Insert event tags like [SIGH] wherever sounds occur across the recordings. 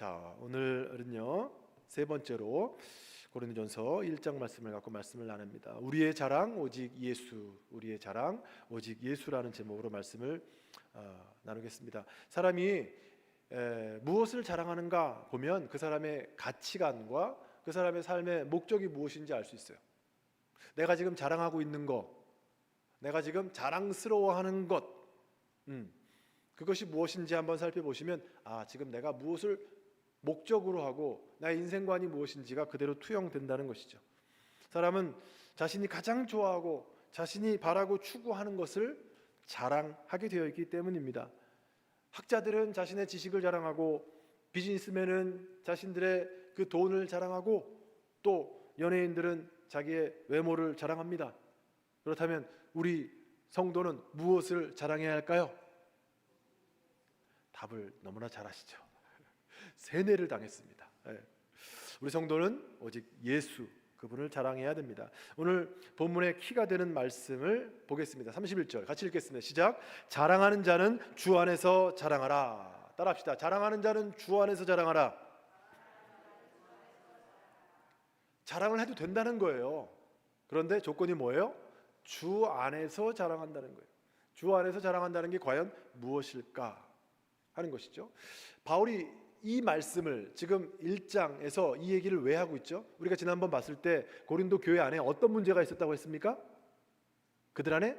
자, 오늘은요. 세 번째로 고린도전서 1장 말씀을 갖고 말씀을 나눕니다. 우리의 자랑 오직 예수. 우리의 자랑 오직 예수라는 제목으로 말씀을 어, 나누겠습니다. 사람이 에, 무엇을 자랑하는가 보면 그 사람의 가치관과 그 사람의 삶의 목적이 무엇인지 알 수 있어요. 내가 지금 자랑하고 있는 것, 내가 지금 자랑스러워하는 것, 음, 그것이 무엇인지 한번 살펴보시면 아 지금 내가 무엇을 목적으로 하고 나의 인생관이 무엇인지가 그대로 투영된다는 것이죠. 사람은 자신이 가장 좋아하고 자신이 바라고 추구하는 것을 자랑하게 되어 있기 때문입니다. 학자들은 자신의 지식을 자랑하고 비즈니스맨은 자신들의 그 돈을 자랑하고 또 연예인들은 자기의 외모를 자랑합니다. 그렇다면 우리 성도는 무엇을 자랑해야 할까요? 답을 너무나 잘 아시죠. 세뇌를 당했습니다. 예. 우리 성도는 오직 예수 그분을 자랑해야 됩니다. 오늘 본문의 키가 되는 말씀을 보겠습니다. 31절 같이 읽겠습니다. 시작. 자랑하는 자는 주 안에서 자랑하라. 따라합시다. 자랑하는 자는 주 안에서 자랑하라. 자랑을 해도 된다는 거예요. 그런데 조건이 뭐예요? 주 안에서 자랑한다는 거예요. 주 안에서 자랑한다는 게 과연 무엇일까 하는 것이죠. 바울이 이 말씀을 지금 1장에서 이 얘기를 왜 하고 있죠? 우리가 지난번 봤을 때 고린도 교회 안에 어떤 문제가 있었다고 했습니까? 그들 안에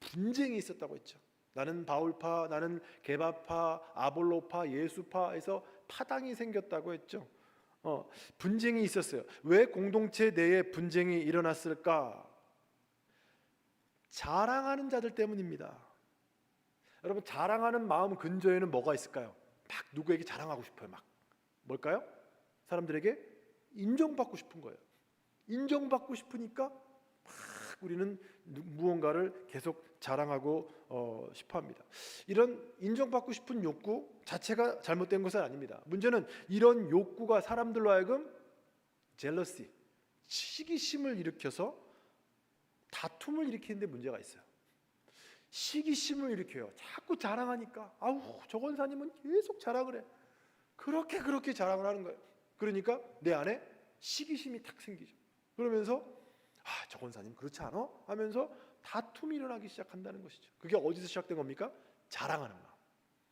분쟁이 있었다고 했죠. 나는 바울파, 나는 게바파, 아볼로파, 예수파에서 파당이 생겼다고 했죠. 어, 분쟁이 있었어요. 왜 공동체 내에 분쟁이 일어났을까? 자랑하는 자들 때문입니다. 여러분 자랑하는 마음 근저에는 뭐가 있을까요? 막 누구에게 자랑하고 싶어요. 막 뭘까요? 사람들에게 인정받고 싶은 거예요. 인정받고 싶으니까 막 우리는 누- 무언가를 계속 자랑하고 어, 싶어합니다. 이런 인정받고 싶은 욕구 자체가 잘못된 것은 아닙니다. 문제는 이런 욕구가 사람들로 하여금 젤러시, 시기심을 일으켜서 다툼을 일으키는데 문제가 있어요. 시기심을 일으켜요. 자꾸 자랑하니까 아우 저 권사님은 계속 자랑을 해. 그렇게 그렇게 자랑을 하는 거예요. 그러니까 내 안에 시기심이 탁 생기죠. 그러면서 아 저 권사님 그렇지 않아? 하면서 다툼이 일어나기 시작한다는 것이죠. 그게 어디서 시작된 겁니까? 자랑하는 마음.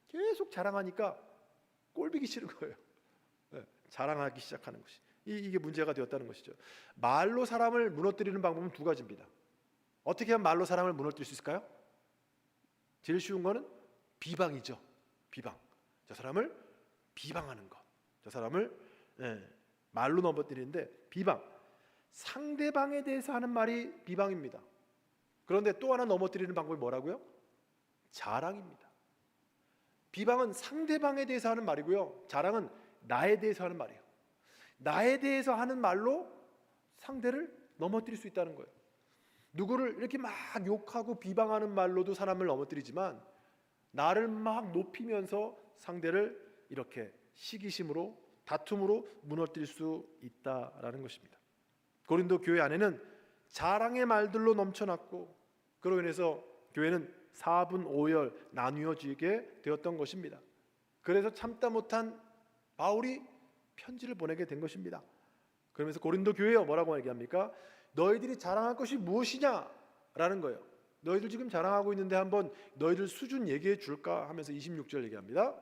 계속 자랑하니까 꼴비기 싫은 거예요. 네, 자랑하기 시작하는 것이 이, 이게 문제가 되었다는 것이죠. 말로 사람을 무너뜨리는 방법은 두 가지입니다. 어떻게 하면 말로 사람을 무너뜨릴 수 있을까요? 제일 쉬운 거는 비방이죠. 비방. 저 사람을 비방하는 것. 저 사람을 예, 말로 넘어뜨리는데 비방. 상대방에 대해서 하는 말이 비방입니다. 그런데 또 하나 넘어뜨리는 방법이 뭐라고요? 자랑입니다. 비방은 상대방에 대해서 하는 말이고요. 자랑은 나에 대해서 하는 말이에요. 나에 대해서 하는 말로 상대를 넘어뜨릴 수 있다는 거예요. 누구를 이렇게 막 욕하고 비방하는 말로도 사람을 넘어뜨리지만 나를 막 높이면서 상대를 이렇게 시기심으로 다툼으로 무너뜨릴 수 있다라는 것입니다. 고린도 교회 안에는 자랑의 말들로 넘쳐났고 그로 인해서 교회는 4분 5열 나뉘어지게 되었던 것입니다. 그래서 참다 못한 바울이 편지를 보내게 된 것입니다. 그러면서 고린도 교회여 뭐라고 얘기합니까? 너희들이 자랑할 것이 무엇이냐라는 거예요. 너희들 지금 자랑하고 있는데 한번 너희들 수준 얘기해 줄까 하면서 26절 얘기합니다.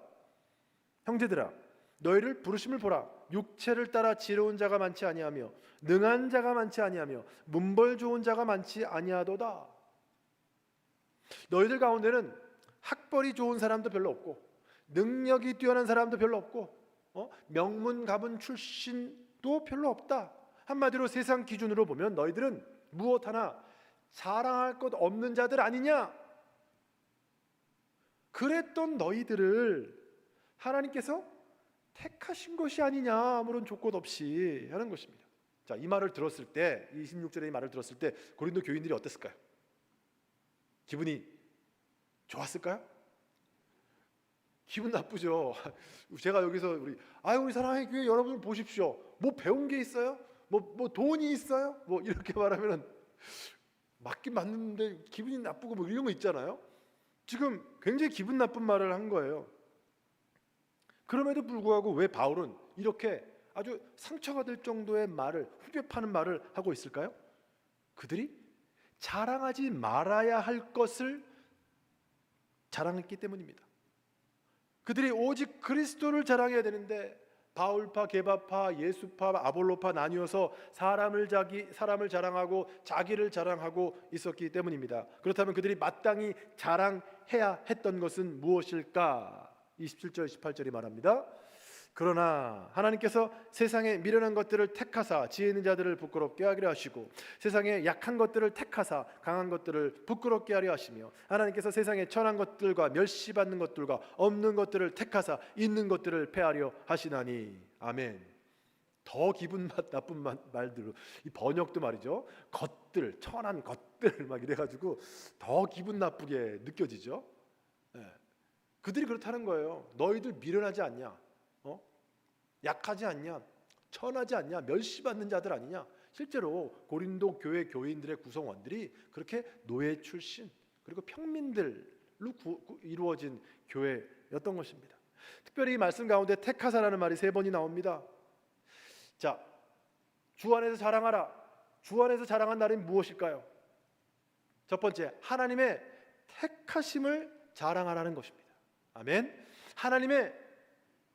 형제들아 너희를 부르심을 보라 육체를 따라 지혜로운 자가 많지 아니하며 능한 자가 많지 아니하며 문벌 좋은 자가 많지 아니하도다. 너희들 가운데는 학벌이 좋은 사람도 별로 없고 능력이 뛰어난 사람도 별로 없고 어? 명문 가문 출신도 별로 없다. 한마디로 세상 기준으로 보면 너희들은 무엇 하나 자랑할 것 없는 자들 아니냐? 그랬던 너희들을 하나님께서 택하신 것이 아니냐 아무런 조건 없이 하는 것입니다. 자, 이 말을 들었을 때 26절의 이 말을 들었을 때 고린도 교인들이 어땠을까요? 기분이 좋았을까요? 기분 나쁘죠. [LAUGHS] 제가 여기서 우리 아유 우리 사랑의 교회 여러분 보십시오. 뭐 배운 게 있어요? 뭐, 뭐 돈이 있어요? 뭐 이렇게 말하면은 맞긴 맞는데 기분이 나쁘고 뭐 이런 거 있잖아요. 지금 굉장히 기분 나쁜 말을 한 거예요. 그럼에도 불구하고 왜 바울은 이렇게 아주 상처가 될 정도의 말을 후벼 파는 말을 하고 있을까요? 그들이 자랑하지 말아야 할 것을 자랑했기 때문입니다. 그들이 오직 그리스도를 자랑해야 되는데 바울파, 게바파, 예수파, 아볼로파 나뉘어서 사람을 자기 사람을 자랑하고 자기를 자랑하고 있었기 때문입니다. 그렇다면 그들이 마땅히 자랑해야 했던 것은 무엇일까? 27절 18절이 말합니다. 그러나 하나님께서 세상에 미련한 것들을 택하사 지혜 있는 자들을 부끄럽게 하려 하시고 세상에 약한 것들을 택하사 강한 것들을 부끄럽게 하려 하시며 하나님께서 세상에 천한 것들과 멸시받는 것들과 없는 것들을 택하사 있는 것들을 패하려 하시나니 아멘. 더 기분 맛 나쁜 말- 말들로 이 번역도 말이죠. 것들 천한 것들 [LAUGHS] 막 이래가지고 더 기분 나쁘게 느껴지죠. 예. 그들이 그렇다는 거예요. 너희들 미련하지 않냐? 어? 약하지 않냐? 천하지 않냐? 멸시받는 자들 아니냐? 실제로 고린도 교회 교인들의 구성원들이 그렇게 노예 출신 그리고 평민들로 구- 구- 이루어진 교회였던 것입니다. 특별히 이 말씀 가운데 택하사라는 말이 세 번이 나옵니다. 자, 주 안에서 자랑하라. 주 안에서 자랑한 날은 무엇일까요? 첫 번째, 하나님의 택하심을 자랑하라는 것입니다. 아멘. 하나님의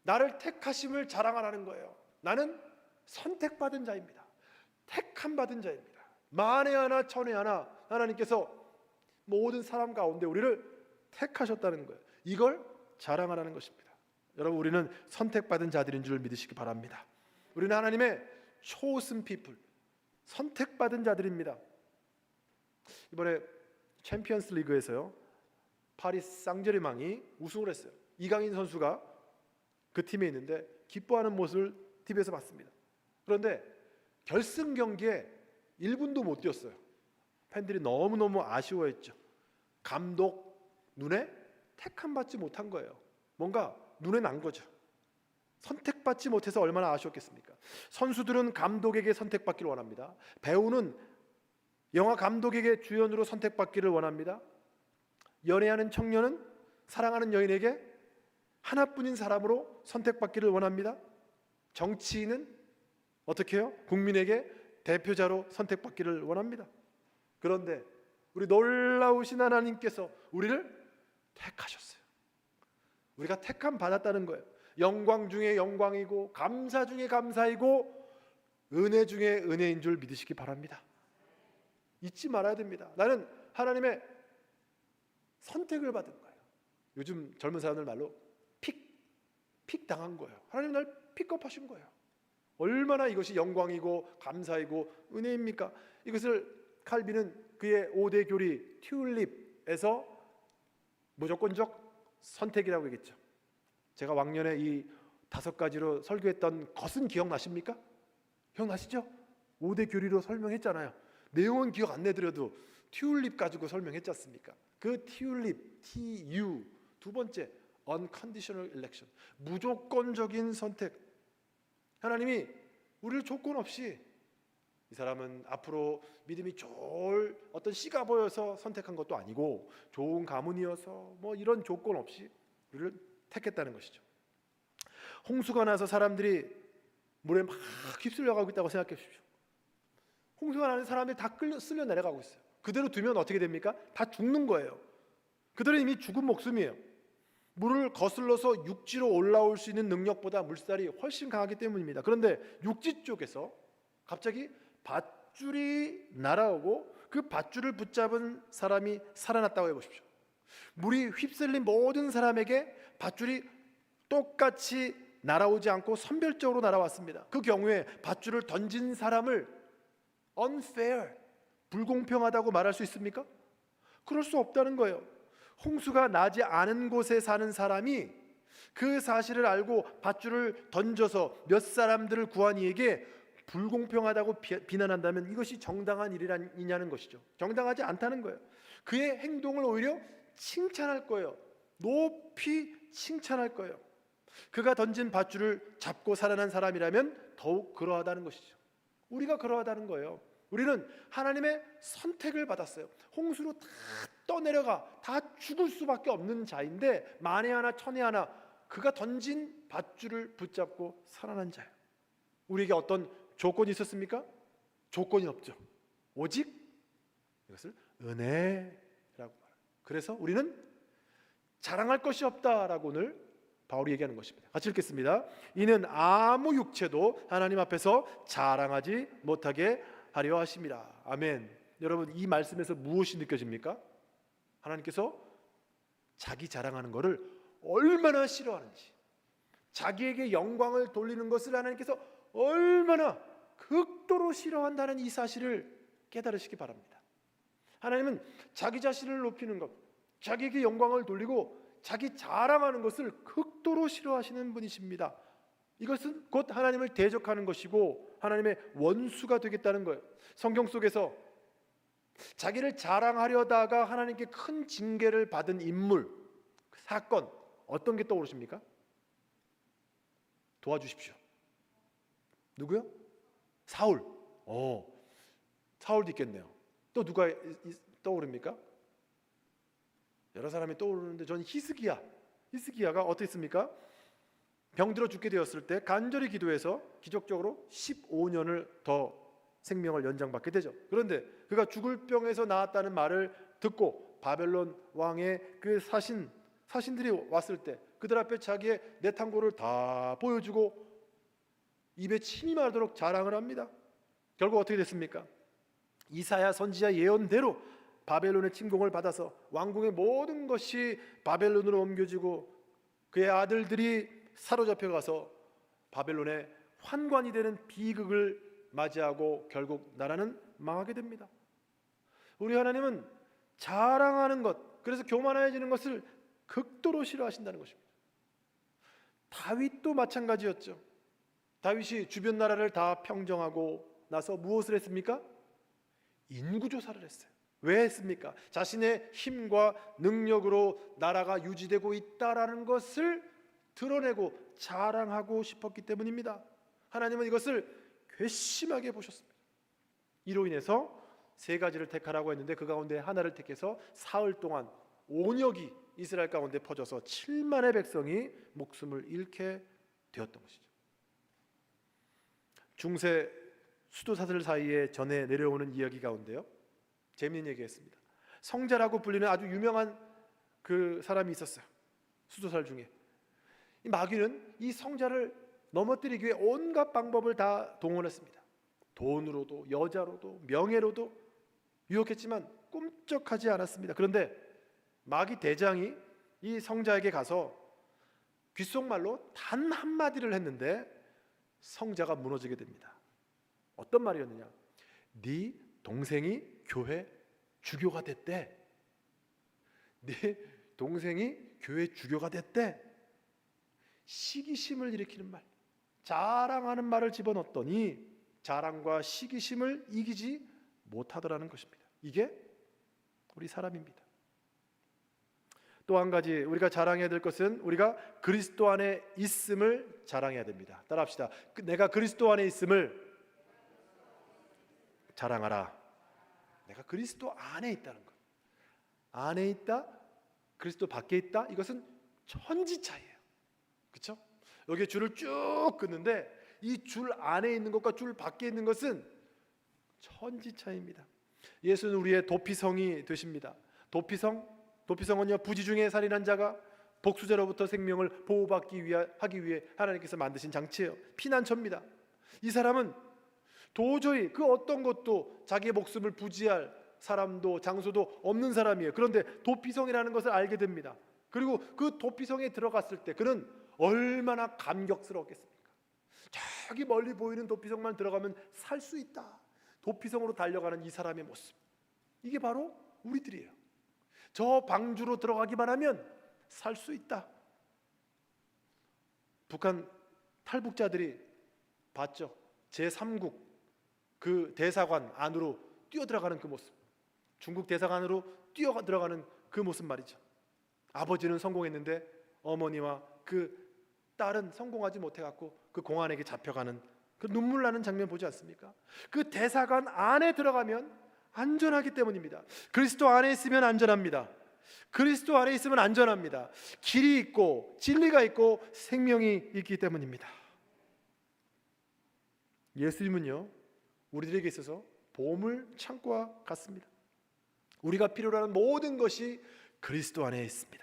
나를 택하심을 자랑하라는 거예요. 나는 선택받은 자입니다. 택함 받은 자입니다. 만에 하나 천에 하나 하나님께서 모든 사람 가운데 우리를 택하셨다는 거예요. 이걸 자랑하라는 것입니다. 여러분 우리는 선택받은 자들인 줄 믿으시기 바랍니다. 우리는 하나님의 chosen people, 선택받은 자들입니다. 이번에 챔피언스 리그에서요. 파리 쌍제르맹이 우승을 했어요. 이강인 선수가 그 팀에 있는데 기뻐하는 모습을 TV에서 봤습니다. 그런데 결승 경기에 1분도 못 뛰었어요. 팬들이 너무너무 아쉬워했죠. 감독 눈에 택함 받지 못한 거예요. 뭔가 눈에 난 거죠. 선택받지 못해서 얼마나 아쉬웠겠습니까? 선수들은 감독에게 선택받기를 원합니다. 배우는 영화 감독에게 주연으로 선택받기를 원합니다. 연애하는 청년은 사랑하는 여인에게 하나뿐인 사람으로 선택받기를 원합니다. 정치인은 어떻게 해요? 국민에게 대표자로 선택받기를 원합니다. 그런데 우리 놀라우신 하나님께서 우리를 택하셨어요. 우리가 택함 받았다는 거예요. 영광 중에 영광이고 감사 중에 감사이고 은혜 중에 은혜인 줄 믿으시기 바랍니다. 잊지 말아야 됩니다. 나는 하나님의 선택을 받은 거예요. 요즘 젊은 사람들 말로 픽, 픽 당한 거예요. 하나님 날 픽업하신 거예요. 얼마나 이것이 영광이고 감사이고 은혜입니까? 이것을 칼빈은 그의 5대 교리 튤립에서 무조건적 선택이라고 얘기했죠. 제가 왕년에 이 다섯 가지로 설교했던 것은 기억나십니까? 기억나시죠? 5대 교리로 설명했잖아요. 내용은 기억 안 내드려도 튤립 가지고 설명했지 않습니까? 그 튤립 TU 두 번째 unconditional election 무조건적인 선택 하나님이 우리를 조건 없이 이 사람은 앞으로 믿음이 좋을 어떤 씨가 보여서 선택한 것도 아니고 좋은 가문이어서 뭐 이런 조건 없이 우리를 택했다는 것이죠. 홍수가 나서 사람들이 물에 막 휩쓸려 가고 있다고 생각해 주십시오. 홍수가 나는 사람들이 다 끌려 쓸려 내려가고 있어요. 그대로 두면 어떻게 됩니까? 다 죽는 거예요. 그들은 이미 죽은 목숨이에요. 물을 거슬러서 육지로 올라올 수 있는 능력보다 물살이 훨씬 강하기 때문입니다. 그런데 육지 쪽에서 갑자기 밧줄이 날아오고 그 밧줄을 붙잡은 사람이 살아났다고 해보십시오. 물이 휩쓸린 모든 사람에게 밧줄이 똑같이 날아오지 않고 선별적으로 날아왔습니다. 그 경우에 밧줄을 던진 사람을 unfair, 불공평하다고 말할 수 있습니까? 그럴 수 없다는 거예요. 홍수가 나지 않은 곳에 사는 사람이 그 사실을 알고 밧줄을 던져서 몇 사람들을 구한 이에게 불공평하다고 비- 비난한다면 이것이 정당한 일이냐는 것이죠. 정당하지 않다는 거예요. 그의 행동을 오히려 칭찬할 거예요. 높이 칭찬할 거예요. 그가 던진 밧줄을 잡고 살아난 사람이라면 더욱 그러하다는 것이죠. 우리가 그러하다는 거예요. 우리는 하나님의 선택을 받았어요. 홍수로 다 떠내려가 다 죽을 수밖에 없는 자인데 만에 하나 천에 하나 그가 던진 밧줄을 붙잡고 살아난 자예요. 우리에게 어떤 조건이 있었습니까? 조건이 없죠. 오직 이것을 은혜라고 말합니다. 그래서 우리는 자랑할 것이 없다라고 오늘 바울이 얘기하는 것입니다. 같이 읽겠습니다. 이는 아무 육체도 하나님 앞에서 자랑하지 못하게 하려 하심이라. 아멘. 여러분 이 말씀에서 무엇이 느껴집니까? 하나님께서 자기 자랑하는 것을 얼마나 싫어하는지, 자기에게 영광을 돌리는 것을 하나님께서 얼마나 극도로 싫어한다는 이 사실을 깨달으시기 바랍니다. 하나님은 자기 자신을 높이는 것, 자기에게 영광을 돌리고 자기 자랑하는 것을 극도로 싫어하시는 분이십니다. 이것은 곧 하나님을 대적하는 것이고 하나님의 원수가 되겠다는 거예요. 성경 속에서 자기를 자랑하려다가 하나님께 큰 징계를 받은 인물, 사건 어떤 게 떠오르십니까? 도와주십시오. 누구요? 사울. 어, 사울도 있겠네요. 또 누가 떠오릅니까? 여러 사람이 떠오르는데 저는 히스기야. 히스기야가 어떻습니까? 병들어 죽게 되었을 때 간절히 기도해서 기적적으로 15년을 더 생명을 연장받게 되죠. 그런데 그가 죽을 병에서 나았다는 말을 듣고 바벨론 왕의 그 사신 사신들이 왔을 때 그들 앞에 자기의 내탕고를 다 보여주고 입에 침이 마르도록 자랑을 합니다. 결국 어떻게 됐습니까? 이사야 선지자 예언대로 바벨론의 침공을 받아서 왕궁의 모든 것이 바벨론으로 옮겨지고 그의 아들들이 사로잡혀 가서 바벨론의 환관이 되는 비극을 맞이하고 결국 나라는 망하게 됩니다. 우리 하나님은 자랑하는 것, 그래서 교만해지는 것을 극도로 싫어하신다는 것입니다. 다윗도 마찬가지였죠. 다윗이 주변 나라를 다 평정하고 나서 무엇을 했습니까? 인구 조사를 했어요. 왜 했습니까? 자신의 힘과 능력으로 나라가 유지되고 있다라는 것을 드러내고 자랑하고 싶었기 때문입니다. 하나님은 이것을 괘씸하게 보셨습니다. 이로 인해서 세 가지를 택하라고 했는데 그 가운데 하나를 택해서 사흘 동안 온역이 이스라엘 가운데 퍼져서 7만의 백성이 목숨을 잃게 되었던 것이죠. 중세 수도사들 사이에 전해 내려오는 이야기 가운데요. 재미있는 얘기했습니다. 성자라고 불리는 아주 유명한 그 사람이 있었어요. 수도살 중에 이 마귀는 이 성자를 넘어뜨리기 위해 온갖 방법을 다 동원했습니다. 돈으로도 여자로도 명예로도 유혹했지만 꿈쩍하지 않았습니다. 그런데 마귀 대장이 이 성자에게 가서 귓속말로 단 한마디를 했는데 성자가 무너지게 됩니다. 어떤 말이었느냐? 네 동생이 교회 주교가 됐대. 네 동생이 교회 주교가 됐대. 시기심을 일으키는 말, 자랑하는 말을 집어넣었더니 자랑과 시기심을 이기지 못하더라는 것입니다. 이게 우리 사람입니다. 또 한 가지 우리가 자랑해야 될 것은 우리가 그리스도 안에 있음을 자랑해야 됩니다. 따라합시다. 그 내가 그리스도 안에 있음을 자랑하라. 내가 그리스도 안에 있다는 것. 안에 있다, 그리스도 밖에 있다. 이것은 천지 차이예요. 그렇죠? 여기 줄을 쭉 긋는데 이 줄 안에 있는 것과 줄 밖에 있는 것은 천지 차이입니다. 예수는 우리의 도피성이 되십니다. 도피성, 도피성은요 부지 중에 살인한 자가 복수자로부터 생명을 보호받기 위하, 하기 위해 하나님께서 만드신 장치예요. 피난처입니다. 이 사람은 도저히 그 어떤 것도 자기의 목숨을 부지할 사람도 장소도 없는 사람이에요. 그런데 도피성이라는 것을 알게 됩니다. 그리고 그 도피성에 들어갔을 때 그는 얼마나 감격스러웠겠습니까? 저기 멀리 보이는 도피성만 들어가면 살 수 있다. 도피성으로 달려가는 이 사람의 모습. 이게 바로 우리들이에요. 저 방주로 들어가기만 하면 살 수 있다. 북한 탈북자들이 봤죠. 제3국 그 대사관 안으로 뛰어 들어가는 그 모습. 중국 대사관으로 뛰어 들어가는 그 모습 말이죠. 아버지는 성공했는데 어머니와 그 딸은 성공하지 못해 갖고 그 공안에게 잡혀가는 그 눈물 나는 장면 보지 않습니까? 그 대사관 안에 들어가면 안전하기 때문입니다. 그리스도 안에 있으면 안전합니다. 그리스도 안에 있으면 안전합니다. 길이 있고 진리가 있고 생명이 있기 때문입니다. 예수님은요, 우리들에게 있어서 보물 창고와 같습니다. 우리가 필요로 하는 모든 것이 그리스도 안에 있습니다.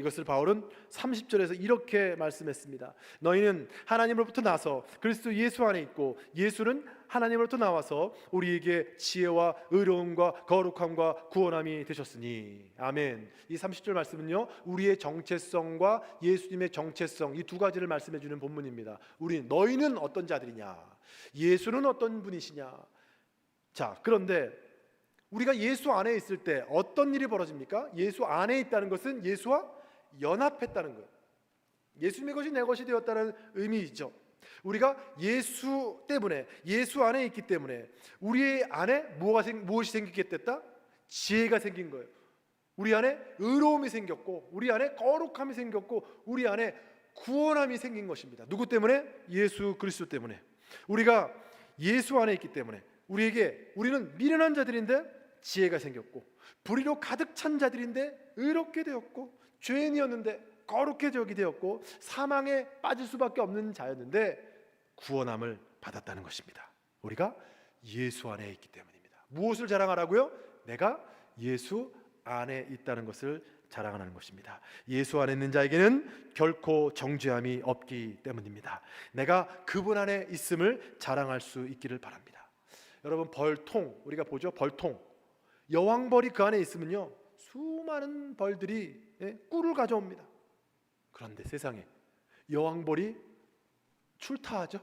이것을 바울은 30절에서 이렇게 말씀했습니다. 너희는 하나님으로부터 나서 그리스도 예수 안에 있고 예수는 하나님으로부터 나와서 우리에게 지혜와 의로움과 거룩함과 구원함이 되셨으니 아멘. 이 30절 말씀은요. 우리의 정체성과 예수님의 정체성 이 두 가지를 말씀해 주는 본문입니다. 우리 너희는 어떤 자들이냐? 예수는 어떤 분이시냐? 자, 그런데 우리가 예수 안에 있을 때 어떤 일이 벌어집니까? 예수 안에 있다는 것은 예수와 연합했다는 거예요. 예수님의 것이 내 것이 되었다는 의미이죠. 우리가 예수 때문에 예수 안에 있기 때문에 우리 안에 무엇이, 생, 무엇이 생기게 됐다? 지혜가 생긴 거예요. 우리 안에 의로움이 생겼고 우리 안에 거룩함이 생겼고 우리 안에 구원함이 생긴 것입니다. 누구 때문에? 예수 그리스도 때문에. 우리가 예수 안에 있기 때문에 우리에게 우리는 미련한 자들인데 지혜가 생겼고 불의로 가득 찬 자들인데 의롭게 되었고 죄인이었는데 거룩해 저기 되었고 사망에 빠질 수밖에 없는 자였는데 구원함을 받았다는 것입니다. 우리가 예수 안에 있기 때문입니다. 무엇을 자랑하라고요? 내가 예수 안에 있다는 것을 자랑하는 것입니다. 예수 안에 있는 자에게는 결코 정죄함이 없기 때문입니다. 내가 그분 안에 있음을 자랑할 수 있기를 바랍니다. 여러분 벌통 우리가 보죠 벌통 여왕벌이 그 안에 있으면요 수많은 벌들이 예, 꿀을 가져옵니다. 그런데 세상에 여왕벌이 출타하죠.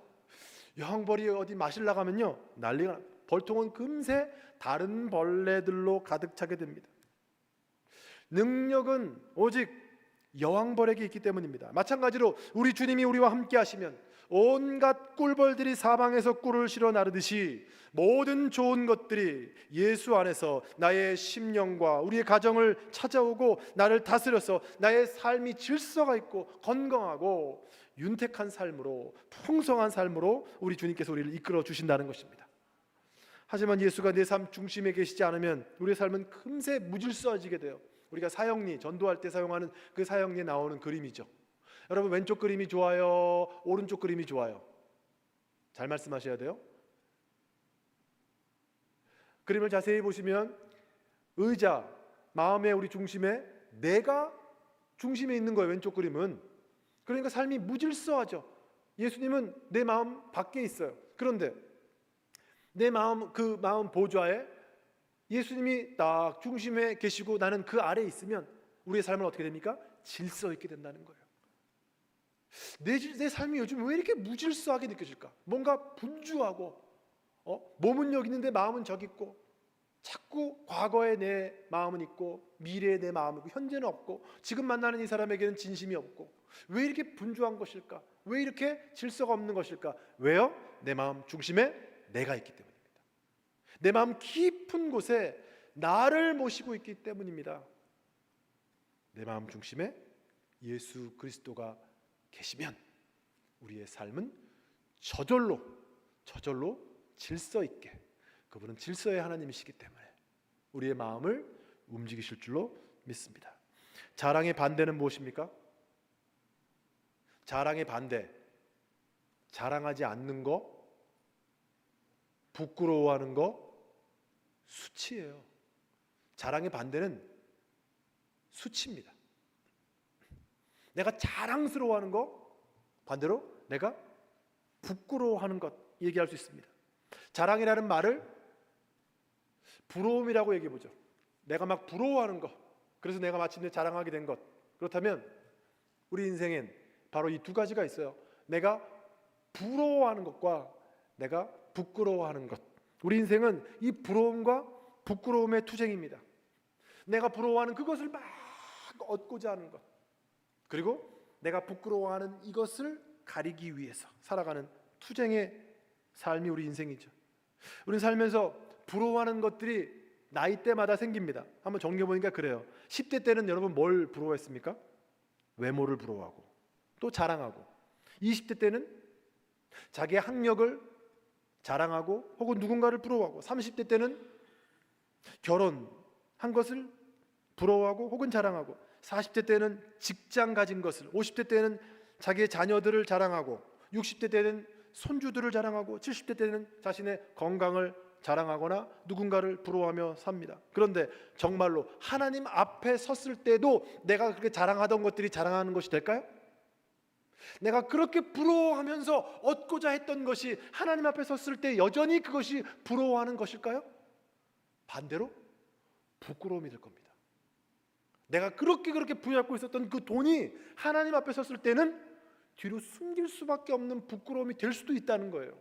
여왕벌이 어디 마실 나가면요 난리가 벌통은 금세 다른 벌레들로 가득 차게 됩니다. 능력은 오직 여왕벌에게 있기 때문입니다. 마찬가지로 우리 주님이 우리와 함께 하시면 온갖 꿀벌들이 사방에서 꿀을 실어 나르듯이 모든 좋은 것들이 예수 안에서 나의 심령과 우리의 가정을 찾아오고 나를 다스려서 나의 삶이 질서가 있고 건강하고 윤택한 삶으로 풍성한 삶으로 우리 주님께서 우리를 이끌어 주신다는 것입니다. 하지만 예수가 내 삶 중심에 계시지 않으면 우리의 삶은 금세 무질서해지게 돼요. 우리가 사형리 전도할 때 사용하는 그 사형리에 나오는 그림이죠. 여러분 왼쪽 그림이 좋아요, 오른쪽 그림이 좋아요. 잘 말씀하셔야 돼요. 그림을 자세히 보시면 의자, 마음의 우리 중심에 내가 중심에 있는 거예요. 왼쪽 그림은. 그러니까 삶이 무질서하죠. 예수님은 내 마음 밖에 있어요. 그런데 내 마음 그 마음 보좌에 예수님이 딱 중심에 계시고 나는 그 아래에 있으면 우리의 삶은 어떻게 됩니까? 질서 있게 된다는 거예요. 내, 내 삶이 요즘 왜 이렇게 무질서하게 느껴질까? 뭔가 분주하고 어? 몸은 여기 있는데 마음은 저기 있고 자꾸 과거의 내 마음은 있고 미래의 내 마음은 있고 현재는 없고 지금 만나는 이 사람에게는 진심이 없고 왜 이렇게 분주한 것일까? 왜 이렇게 질서가 없는 것일까? 왜요? 내 마음 중심에 내가 있기 때문입니다. 내 마음 깊은 곳에 나를 모시고 있기 때문입니다. 내 마음 중심에 예수 그리스도가 계시면 우리의 삶은 저절로 저절로 질서 있게 그분은 질서의 하나님이시기 때문에 우리의 마음을 움직이실 줄로 믿습니다. 자랑의 반대는 무엇입니까? 자랑의 반대. 자랑하지 않는 거, 부끄러워하는 거, 수치예요. 자랑의 반대는 수치입니다. 내가 자랑스러워하는 거 반대로 내가 부끄러워하는 것 얘기할 수 있습니다. 자랑이라는 말을 부러움이라고 얘기해 보죠. 내가 막 부러워하는 것. 그래서 내가 마침내 자랑하게 된 것. 그렇다면 우리 인생엔 바로 이 두 가지가 있어요. 내가 부러워하는 것과 내가 부끄러워하는 것. 우리 인생은 이 부러움과 부끄러움의 투쟁입니다. 내가 부러워하는 그것을 막 얻고자 하는 것. 그리고 내가 부끄러워하는 이것을 가리기 위해서 살아가는 투쟁의 삶이 우리 인생이죠. 우리 살면서 부러워하는 것들이 나이 때마다 생깁니다. 한번 정리해 보니까 그래요. 10대 때는 여러분 뭘 부러워했습니까? 외모를 부러워하고 또 자랑하고 20대 때는 자기의 학력을 자랑하고 혹은 누군가를 부러워하고 30대 때는 결혼한 것을 부러워하고 혹은 자랑하고 40대 때는 직장 가진 것을 50대 때는 자기의 자녀들을 자랑하고 60대 때는 손주들을 자랑하고 70대 때는 자신의 건강을 자랑하거나 누군가를 부러워하며 삽니다. 그런데 정말로 하나님 앞에 섰을 때도 내가 그렇게 자랑하던 것들이 자랑하는 것이 될까요? 내가 그렇게 부러워하면서 얻고자 했던 것이 하나님 앞에 섰을 때 여전히 그것이 부러워하는 것일까요? 반대로 부끄러움이 될 겁니다. 내가 그렇게 그렇게 부여잡고 있었던 그 돈이 하나님 앞에 섰을 때는 뒤로 숨길 수밖에 없는 부끄러움이 될 수도 있다는 거예요.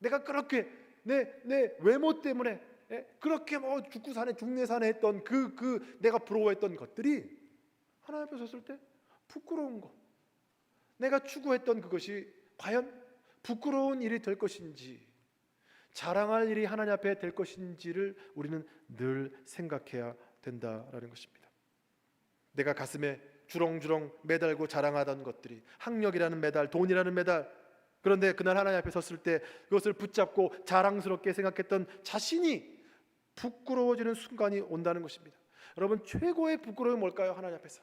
내가 그렇게 내 내 외모 때문에 예, 그렇게 뭐 죽고 사네 죽네 사네 했던 그 그 내가 부러워했던 것들이 하나님 앞에 섰을 때 부끄러운 것. 내가 추구했던 그것이 과연 부끄러운 일이 될 것인지 자랑할 일이 하나님 앞에 될 것인지를 우리는 늘 생각해야 된다라는 것입니다. 내가 가슴에 주렁주렁 매달고 자랑하던 것들이 학력이라는 메달, 돈이라는 메달 그런데 그날 하나님 앞에 섰을 때 그것을 붙잡고 자랑스럽게 생각했던 자신이 부끄러워지는 순간이 온다는 것입니다. 여러분 최고의 부끄러움이 뭘까요? 하나님 앞에서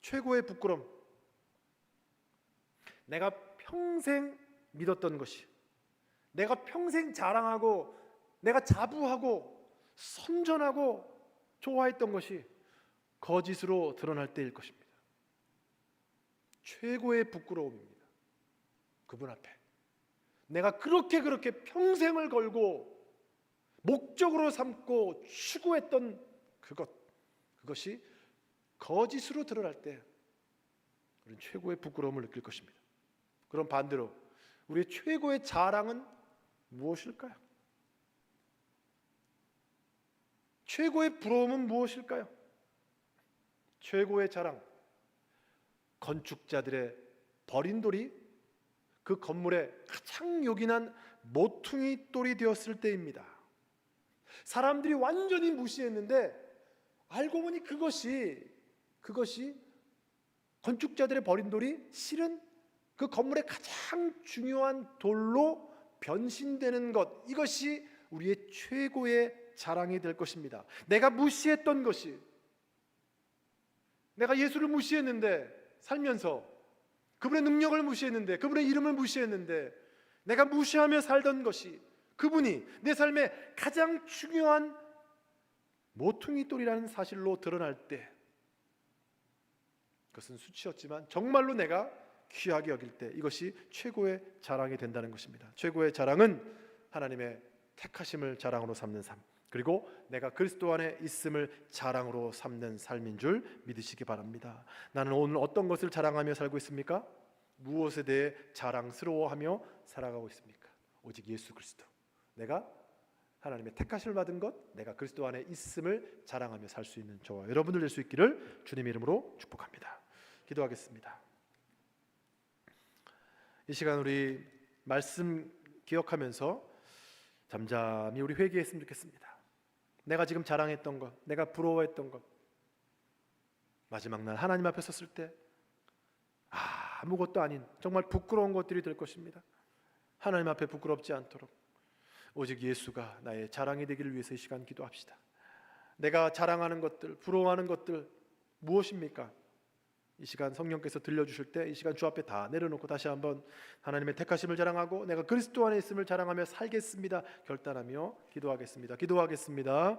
최고의 부끄러움 내가 평생 믿었던 것이 내가 평생 자랑하고 내가 자부하고 선전하고 좋아했던 것이 거짓으로 드러날 때일 것입니다. 최고의 부끄러움입니다. 그분 앞에 내가 그렇게 그렇게 평생을 걸고 목적으로 삼고 추구했던 그것 그것이 거짓으로 드러날 때 우리는 최고의 부끄러움을 느낄 것입니다. 그럼 반대로 우리의 최고의 자랑은 무엇일까요? 최고의 부러움은 무엇일까요? 최고의 자랑 건축자들의 버린 돌이 그 건물의 가장 요긴한 모퉁이 돌이 되었을 때입니다. 사람들이 완전히 무시했는데 알고 보니 그것이 그것이 건축자들의 버린 돌이 실은 그 건물의 가장 중요한 돌로 변신되는 것 이것이 우리의 최고의 자랑이 될 것입니다. 내가 무시했던 것이 내가 예수를 무시했는데 살면서 그분의 능력을 무시했는데 그분의 이름을 무시했는데 내가 무시하며 살던 것이 그분이 내 삶의 가장 중요한 모퉁이 돌이라는 사실로 드러날 때 그것은 수치였지만 정말로 내가 귀하게 여길 때 이것이 최고의 자랑이 된다는 것입니다. 최고의 자랑은 하나님의 택하심을 자랑으로 삼는 삶. 그리고 내가 그리스도 안에 있음을 자랑으로 삼는 삶인 줄 믿으시기 바랍니다. 나는 오늘 어떤 것을 자랑하며 살고 있습니까? 무엇에 대해 자랑스러워하며 살아가고 있습니까? 오직 예수 그리스도. 내가 하나님의 택하심을 받은 것, 내가 그리스도 안에 있음을 자랑하며 살 수 있는 저와 여러분들 될 수 있기를 주님 이름으로 축복합니다. 기도하겠습니다. 이 시간 우리 말씀 기억하면서 잠잠히 우리 회개했으면 좋겠습니다. 내가 지금 자랑했던 것, 내가 부러워했던 것, 마지막 날 하나님 앞에 섰을 때 아무것도 아닌 정말 부끄러운 것들이 될 것입니다. 하나님 앞에 부끄럽지 않도록 오직 예수가 나의 자랑이 되기를 위해서 이 시간 기도합시다. 내가 자랑하는 것들, 부러워하는 것들 무엇입니까? 이 시간 성령께서 들려주실 때 이 시간 주 앞에 다 내려놓고 다시 한번 하나님의 택하심을 자랑하고 내가 그리스도 안에 있음을 자랑하며 살겠습니다. 결단하며 기도하겠습니다. 기도하겠습니다.